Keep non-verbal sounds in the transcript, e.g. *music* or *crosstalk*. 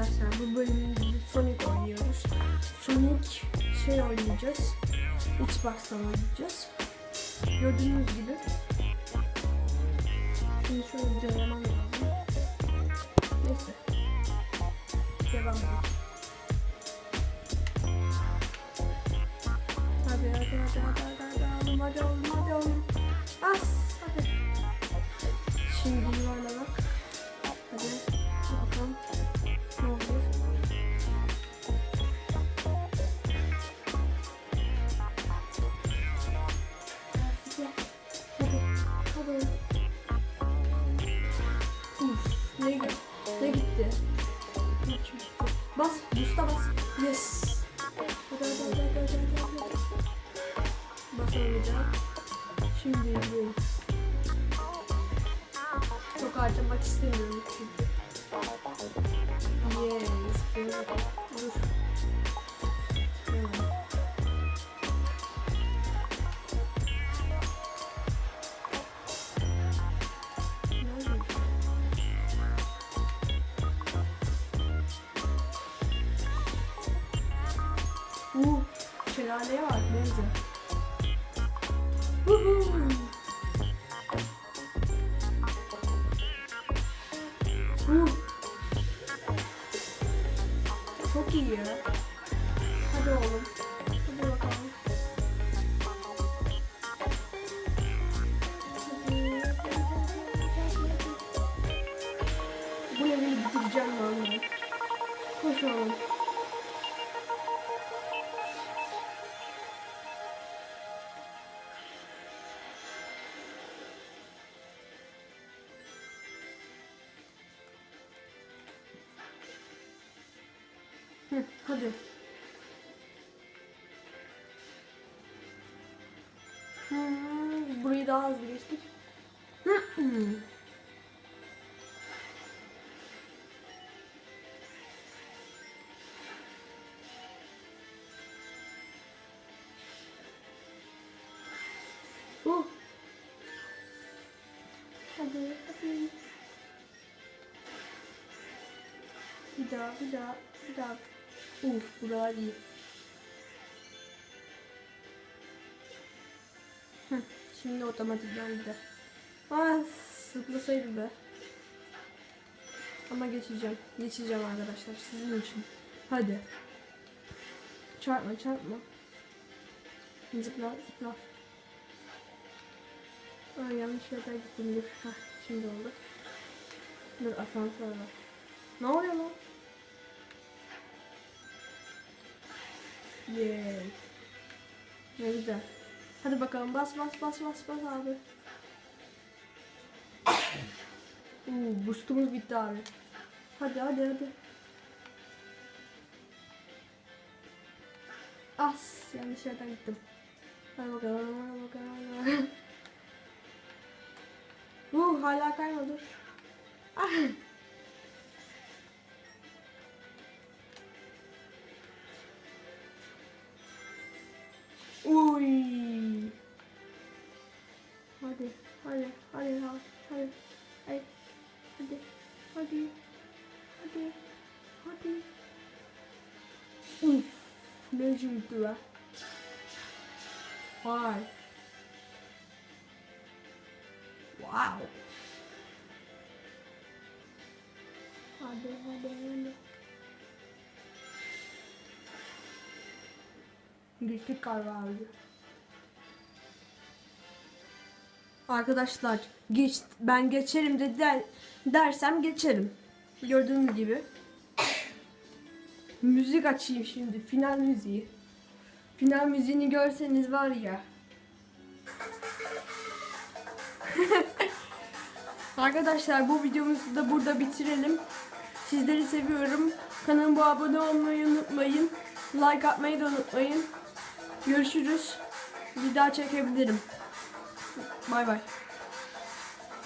arkadaşlar bu bölümümüzde Sonic oynuyoruz. Sonic şey oynayacağız. Xbox'tan oynayacağız. Gördüğünüz gibi. Şimdi şöyle denemem lazım. Neyse. Devam edelim. Hadi hadi hadi hadi hadi hadi oğlum hadi oğlum hadi oğlum. As hadi. Şimdi Bas, busta bas. Yes. Hadi hadi hadi hadi hadi hadi. Basamayacağım. Şimdi izleyin. Çok harcamak istemiyorum çünkü. Yes. Dur. Şelaleye bak. Woohoo! Uh. Çok iyi ya. Hadi oğlum. Hadi bakalım. Bu evi bitireceğim ben. Koş oğlum. Hı, hadi. Hmm, burayı daha hızlı geçtik. Uh. *clears throat* Hadi, hadi. Bir daha, bir daha, bir daha. Uf, bu daha iyi. Şimdi otomatikten gider. Ah, sıklasaydı be. Ama geçeceğim. Geçeceğim arkadaşlar sizin için. Hadi. Çarpma, çarpma. Zıpla, zıpla. Aa, yanlış yerden gittim. Hah, şimdi oldu. Dur asansör var. Ne oluyor lan? Yay. Ne güzel. Hadi bakalım bas bas bas bas bas abi. Uuu boostumuz bitti abi. Hadi hadi hadi. As yanlış yerden gittim. Hadi bakalım hadi bakalım. Hadi *laughs* hala kaymadı. Ah. Uy. Hadi, hadi, hadi, hadi, hadi, hadi, hadi, hadi, hadi. Uf, ne çıktı be? Vay. Wow. Hadi, hadi, hadi. Geçtik galiba abi. Arkadaşlar geç ben geçerim de der, dersem geçerim. Gördüğünüz gibi. Müzik açayım şimdi final müziği. Final müziğini görseniz var ya. *laughs* Arkadaşlar bu videomuzu da burada bitirelim. Sizleri seviyorum. Kanalıma abone olmayı unutmayın. Like atmayı da unutmayın. Görüşürüz. Bir daha çekebilirim. Bay bay.